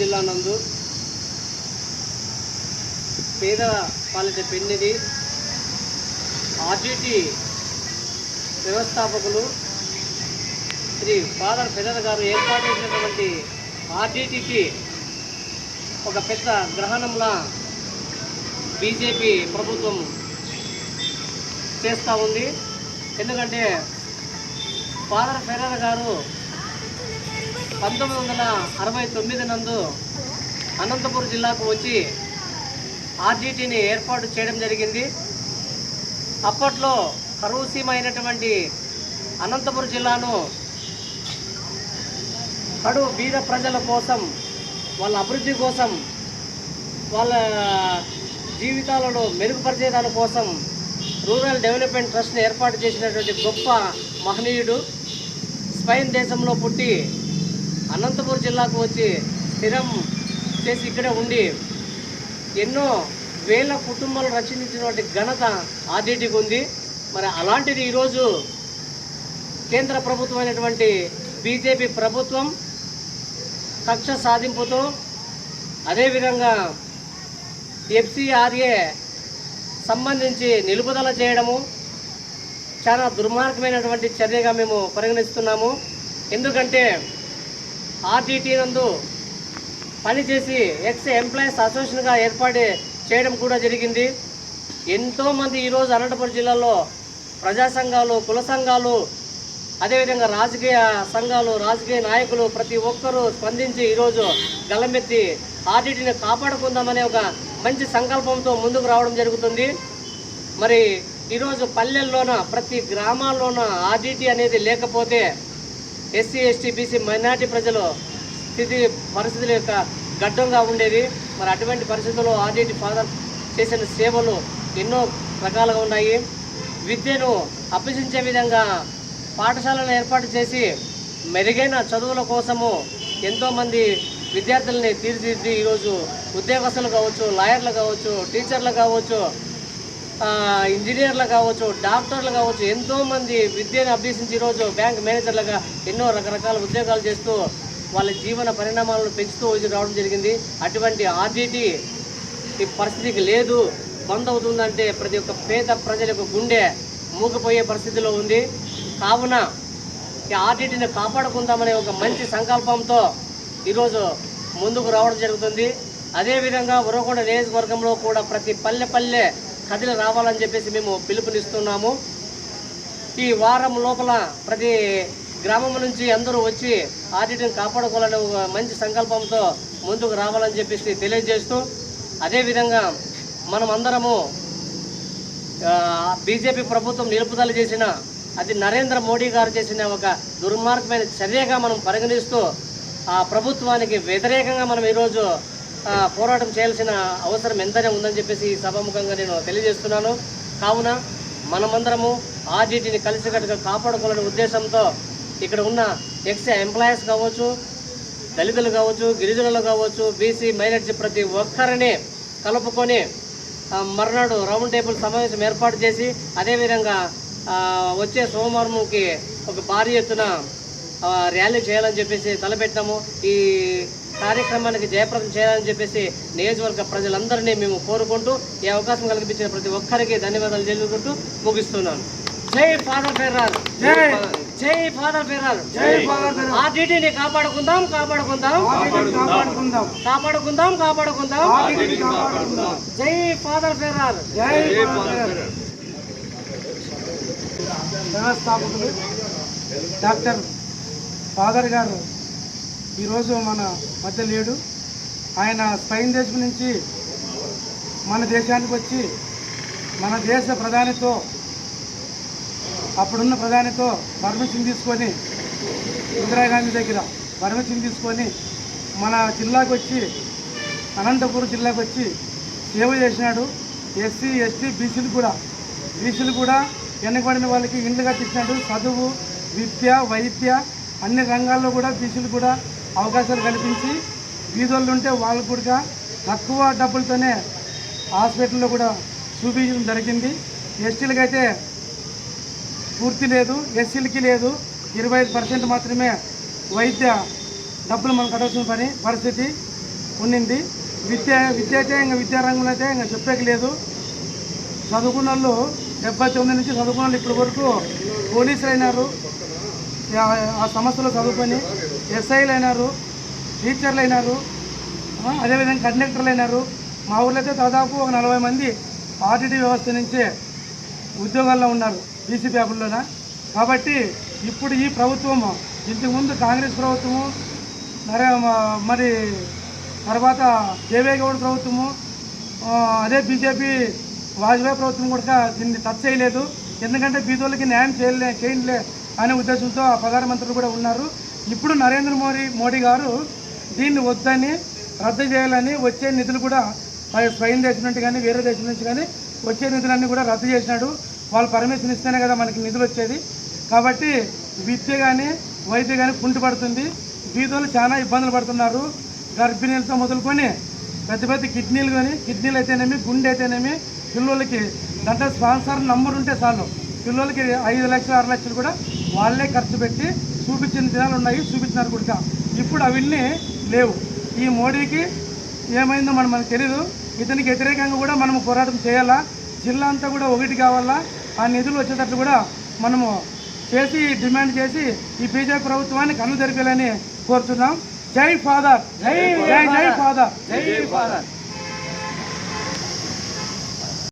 జిల్లా నందు పేద పాలిత పెన్నిది ఆర్జీటీ వ్యవస్థాపకులు శ్రీ ఫాదర్ ఫెదర్ గారు ఏర్పాటు చేసినటువంటి ఆర్జీటీకి ఒక పెద్ద గ్రహణంలా బీజేపీ ప్రభుత్వం చేస్తూ ఉంది. ఎందుకంటే ఫాదర్ ఫెరర్ గారు పంతొమ్మిది వందల అరవై తొమ్మిది నందు అనంతపురం జిల్లాకు వచ్చి ఆర్జీటీని ఏర్పాటు చేయడం జరిగింది. అప్పట్లో కరువు సీమ అయినటువంటి అనంతపురం జిల్లాను కడు బీద ప్రజల కోసం వాళ్ళ అభివృద్ధి కోసం వాళ్ళ జీవితాలను మెరుగుపరిచే దాని కోసం రూరల్ డెవలప్మెంట్ ట్రస్ట్ని ఏర్పాటు చేసినటువంటి గొప్ప మహనీయుడు. స్పెయిన్ దేశంలో పుట్టి అనంతపురం జిల్లాకు వచ్చి స్థిరం చేసి ఇక్కడే ఉండి ఎన్నో వేల కుటుంబాలు రక్షించినటువంటి ఘనత ఆర్డీటీకి ఉంది. మరి అలాంటిది ఈరోజు కేంద్ర ప్రభుత్వమైనటువంటి బీజేపీ ప్రభుత్వం కక్ష సాధింపుతో అదేవిధంగా ఎఫ్సిఆర్ఏ సంబంధించి నిలుపుదల చేయడము చాలా దుర్మార్గమైనటువంటి చర్యగా మేము పరిగణిస్తున్నాము. ఎందుకంటే ఆర్డీటీ నందు పనిచేసి ఎక్స్ ఎంప్లాయీస్ అసోసియేషన్గా ఏర్పాటు చేయడం కూడా జరిగింది. ఎంతోమంది ఈరోజు అనంతపురం జిల్లాలో ప్రజా సంఘాలు కుల సంఘాలు అదేవిధంగా రాజకీయ సంఘాలు రాజకీయ నాయకులు ప్రతి ఒక్కరూ స్పందించి ఈరోజు గలమెత్తి ఆర్డీటీని కాపాడుకుందామనే ఒక మంచి సంకల్పంతో ముందుకు రావడం జరుగుతుంది. మరి ఈరోజు పల్లెల్లోన ప్రతి గ్రామాల్లోన ఆర్డీటీ అనేది లేకపోతే ఎస్సీ ఎస్టీ బీసీ మైనార్టీ ప్రజలు స్థితి పరిస్థితుల యొక్క గడ్డంగా ఉండేది మరి అటువంటి పరిస్థితుల్లో ఆర్డీటీ ఫాదర్ చేసిన సేవలు ఎన్నో రకాలుగా ఉన్నాయి. విద్యను అభ్యసించే విధంగా పాఠశాలను ఏర్పాటు చేసి మెరుగైన చదువుల కోసము ఎంతోమంది విద్యార్థులని తీర్చిదిద్ది ఈరోజు ఉద్యోగస్తులు కావచ్చు లాయర్లు కావచ్చు టీచర్లు కావచ్చు ఇంజనీర్లు కావచ్చు డాక్టర్లు కావచ్చు ఎంతోమంది విద్యను అభ్యసించి ఈరోజు బ్యాంక్ మేనేజర్లుగా ఎన్నో రకరకాల ఉద్యోగాలు చేస్తూ వాళ్ళ జీవన పరిణామాలను పెంచుతూ వచ్చి రావడం జరిగింది. అటువంటి ఆర్జీటీ ఈ పరిస్థితికి లేదు. బంద్ అవుతుందంటే ప్రతి ఒక్క పేద ప్రజలకు గుండె మూగిపోయే పరిస్థితిలో ఉంది. కావున ఈ ఆర్టీటీని కాపాడుకుందామనే ఒక మంచి సంకల్పంతో ఈరోజు ముందుకు రావడం జరుగుతుంది. అదేవిధంగా ఉరవకొండ నియోజకవర్గంలో కూడా ప్రతి పల్లె పల్లె కదిలి రావాలని చెప్పేసి మేము పిలుపునిస్తున్నాము. ఈ వారం లోపల ప్రతి గ్రామం నుంచి అందరూ వచ్చి ఆర్టీటీని కాపాడుకోవాలనే ఒక మంచి సంకల్పంతో ముందుకు రావాలని చెప్పేసి తెలియజేస్తూ అదేవిధంగా మనం అందరము బీజేపీ ప్రభుత్వం నిలుపుదల చేసిన అది నరేంద్ర మోడీ గారు చేసిన ఒక దుర్మార్గమైన చర్యగా మనం పరిగణిస్తూ ఆ ప్రభుత్వానికి వ్యతిరేకంగా మనం ఈరోజు పోరాటం చేయాల్సిన అవసరం ఎంతనే ఉందని చెప్పేసి ఈ సభాముఖంగా నేను తెలియజేస్తున్నాను. కావున మనమందరము ఆర్జీటీని కలిసికట్టుగా కాపాడుకోవాలనే ఉద్దేశంతో ఇక్కడ ఉన్న ఎక్స్ ఎంప్లాయీస్ కావచ్చు దళితులు కావచ్చు గిరిజనులు కావచ్చు బీసీ మైనార్టీ ప్రతి ఒక్కరిని కలుపుకొని మర్నాడు రౌండ్ టేబుల్ సమావేశం ఏర్పాటు చేసి అదేవిధంగా వచ్చే సోమవారంకి ఒక భారీ ఎత్తున ర్యాలీ చేయాలని చెప్పేసి తలపెట్టాము ఈ కార్యక్రమానికి జయప్రదం చేయాలని చెప్పేసి నియోజకవర్గ ప్రజలందరినీ మేము కోరుకుంటూ ఈ అవకాశం కల్పించిన ప్రతి ఒక్కరికి ధన్యవాదాలు తెలుపుకుంటూ ముగిస్తున్నాను. జై ఫాదర్ ఫెర్రాల్. జై. జై ఫాదర్. ఫెర్రాల్. జై ఫాదర్ ఫెర్రాల్. ఆర్టీటీని కాపాడుకుందాం కాపాడుకుందాం. కాపాడుకుందాం. కాపాడుకుందాం జై ఫాదర్ ఫెర్రాల్. వ్యవస్థాపకులు డాక్టర్ ఫాదర్ గారు ఈరోజు మన మధ్య లేడు. ఆయన స్పెయిన్ దేశం నుంచి మన దేశానికి వచ్చి మన దేశ ప్రధానితో అప్పుడున్న ప్రధానితో పర్మిషన్ తీసుకొని ఇందిరాగాంధీ దగ్గర పర్మిషన్ తీసుకొని మన జిల్లాకు వచ్చి అనంతపురం జిల్లాకు వచ్చి సేవ చేసినాడు. ఎస్సీ ఎస్టీ బీసీలు కూడా బీసీలు కూడా వెనకబడిన వాళ్ళకి ఇండ్లు కట్టించినాడు. చదువు విద్య వైద్య అన్ని రంగాల్లో కూడా బీసీలు కూడా అవకాశాలు కల్పించి వీధుల్లో ఉంటే వాళ్ళకు కూడా తక్కువ డబ్బులతోనే హాస్పిటల్లో కూడా చూపించడం జరిగింది. ఎస్టీలకైతే పూర్తి లేదు ఎస్సీలకి లేదు. ఇరవై ఐదు పర్సెంట్ మాత్రమే వైద్య డబ్బులు మనం కట్టాల్సిన పని పరిస్థితి ఉండింది విద్య విద్య అయితే ఇంకా విద్యారంగంలో అయితే ఇంకా చెప్పేకి లేదు. చదువుకున్న వాళ్ళు డెబ్బై తొమ్మిది నుంచి చదువుకున్న వాళ్ళు ఇప్పటి వరకు పోలీసులు అయినారు ఆ- ఆ సంస్థలో చదువుకొని ఎస్ఐలు అయినారు టీచర్లు అయినారు అదేవిధంగా కండక్టర్లు అయినారు మా ఊర్లో అయితే దాదాపు ఒక నలభై మంది ఆర్టీడీ వ్యవస్థ నుంచే ఉద్యోగాల్లో ఉన్నారు బీసీ పేపర్లోన. కాబట్టి ఇప్పుడు ఈ ప్రభుత్వము ఇంతకుముందు కాంగ్రెస్ ప్రభుత్వము నరే మరి తర్వాత దేవేగౌడ ప్రభుత్వము అదే బీజేపీ వాజ్పేయి ప్రభుత్వం కూడా దీన్ని టచ్ చేయలేదు. ఎందుకంటే బీదోళ్ళకి న్యాయం చేయలే చేయలే అనే ఉద్దేశంతో ప్రధానమంత్రులు కూడా ఉన్నారు. ఇప్పుడు నరేంద్ర మోడీ మోడీ గారు దీన్ని వద్దని రద్దు చేయాలని వచ్చే నిధులు కూడా స్వయం దేశం నుంచి కానీ వేరే దేశం నుంచి కానీ వచ్చే నిధులన్నీ కూడా రద్దు చేసినాడు. వాళ్ళు పర్మిషన్ ఇస్తేనే కదా మనకి నిధులు వచ్చేది. కాబట్టి విద్య కానీ వైద్య కానీ కుంటుపడుతుంది బీదోలు చాలా ఇబ్బందులు పడుతున్నారు. గర్భిణీలతో మొదలుకొని పెద్ద పెద్ద కిడ్నీలు కానీ కిడ్నీలు అయితేనేమి గుండె అయితేనేమి పిల్లలకి దాంట్లో స్పాన్సర్ నంబర్ ఉంటే చాలు. పిల్లలకి ఐదు లక్షలు ఆరు లక్షలు కూడా వాళ్ళే ఖర్చు పెట్టి చూపించిన దినాలు ఉన్నాయి చూపించినారు కూడా. ఇప్పుడు అవన్నీ లేవు. ఈ మోడీకి ఏమైందో మనం మనకు తెలియదు ఇతనికి వ్యతిరేకంగా కూడా మనం పోరాటం చేయాలా? జిల్లా అంతా కూడా ఒకటి కావాలా? ఆ నిధులు వచ్చేటట్లు కూడా మనము చేసి డిమాండ్ చేసి ఈ బీజేపీ ప్రభుత్వాన్ని కన్ను తెరిపేయాలని కోరుతున్నాం. జై ఫాదర్! జై జై ఫాదర్! జై భారత్